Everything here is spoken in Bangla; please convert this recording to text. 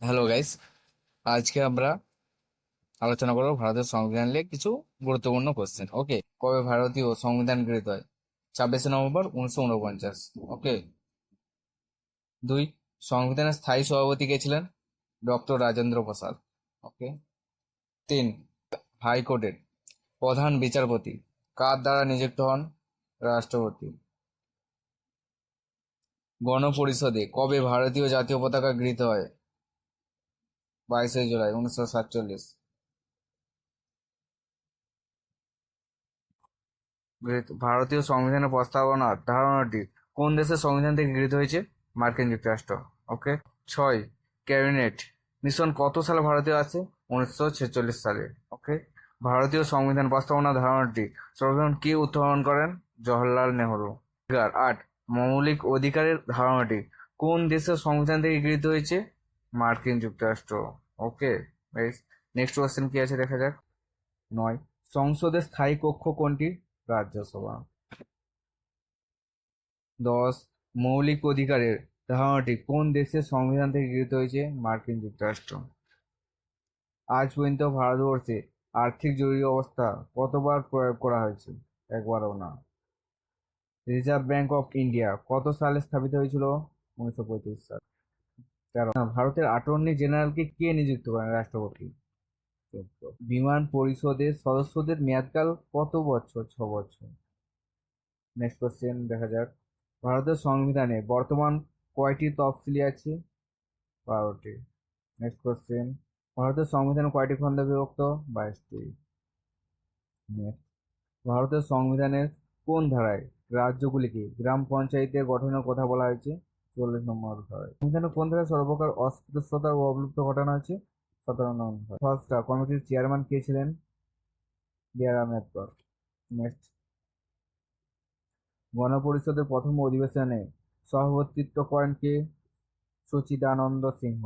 হ্যালো গাইস, আজকে আমরা আলোচনা করব ভারতের সংবিধান নিয়ে কিছু গুরুত্বপূর্ণ কোশ্চেন ওকে কবে ভারতীয় সংবিধান গৃহীত হয়? ছাব্বিশে নভেম্বর উনিশশো উনপঞ্চাশ ওকে দুই, সংবিধানের স্থায়ী সভাপতি কে ছিলেন? ডক্টর রাজেন্দ্র প্রসাদ ওকে তিন, হাইকোর্টের প্রধান বিচারপতি কার দ্বারা নিযুক্ত হন? রাষ্ট্রপতি। গণপরিষদে কবে ভারতীয় জাতীয় পতাকা গৃহীত হয়? বাইশে জুলাই, উনিশশো সাতচল্লিশ। ভারতীয় সংবিধানের প্রস্তাবনার ধারণাটি কোন দেশের সংবিধান থেকে গৃহীত হয়েছে? মার্কিন যুক্তরাষ্ট্র। ওকে। ছয়, ক্যাবিনেট। মিশন কত সালে ভারতীয় আসে? উনিশশো ছেচল্লিশ সালে। ওকে। ভারতীয় সংবিধান প্রস্তাবনা ধারণাটি সর্বপ্রথম কে উত্থাপন করেন? জওহরলাল নেহরু। আট, মৌলিক অধিকারের ধারণাটি কোন দেশের সংবিধান থেকে গৃহীত হয়েছে? মার্কিন যুক্তরাষ্ট্র। ওকে নেক্সট কোয়েশ্চেন কি আছে দেখা যাক। নয় সংসদের স্থায়ী কক্ষ কোনটি? রাজ্যসভা। দশ, মৌলিক অধিকারের ধারণাটি কোন দেশের সংবিধান থেকে গৃহীত হয়েছে? মার্কিন যুক্তরাষ্ট্র। আজ পর্যন্ত ভারতবর্ষে আর্থিক জরুরি অবস্থা কতবার প্রয়োগ করা হয়েছে? একবারও না। রিজার্ভ ব্যাংক অফ ইন্ডিয়া কত সালে স্থাপিত হয়েছিল? উনিশশো পঁয়ত্রিশ সাল। তেরো ভারতের অ্যাটর্নি জেনারেলকে কে নিযুক্ত করেন রাষ্ট্রপতি? বিমান পরিষদের সদস্যদের মেয়াদকাল কত বছর? ছ বছর। নেক্সট কোশ্চেন দেখা যাক। ভারতের সংবিধানে বর্তমান কয়টি তফসিলি আছে? বারোটি। নেক্সট কোশ্চেন ভারতের সংবিধান কয়টি খণ্ডে বিভক্ত? বাইশটি। নেক্সট ভারতের সংবিধানের কোন ধারায় রাজ্যগুলিকে গ্রাম পঞ্চায়েতের গঠনের কথা বলা হয়েছে? চল্লিশ নম্বর ধারায় এখানে কোন ধারায় সর্বপ্রকার অস্পৃশ্যতা ও অবলুপ্ত ঘটানো হয়েছে সতেরো নম্বর। ফার্স্ট কমিটির চেয়ারম্যান কে ছিলেন? বি আর আম্বেদকর নেক্সট গণপরিষদের প্রথম অধিবেশনে সভাপতিত্ব করেন কে? সচিদানন্দ সিংহ।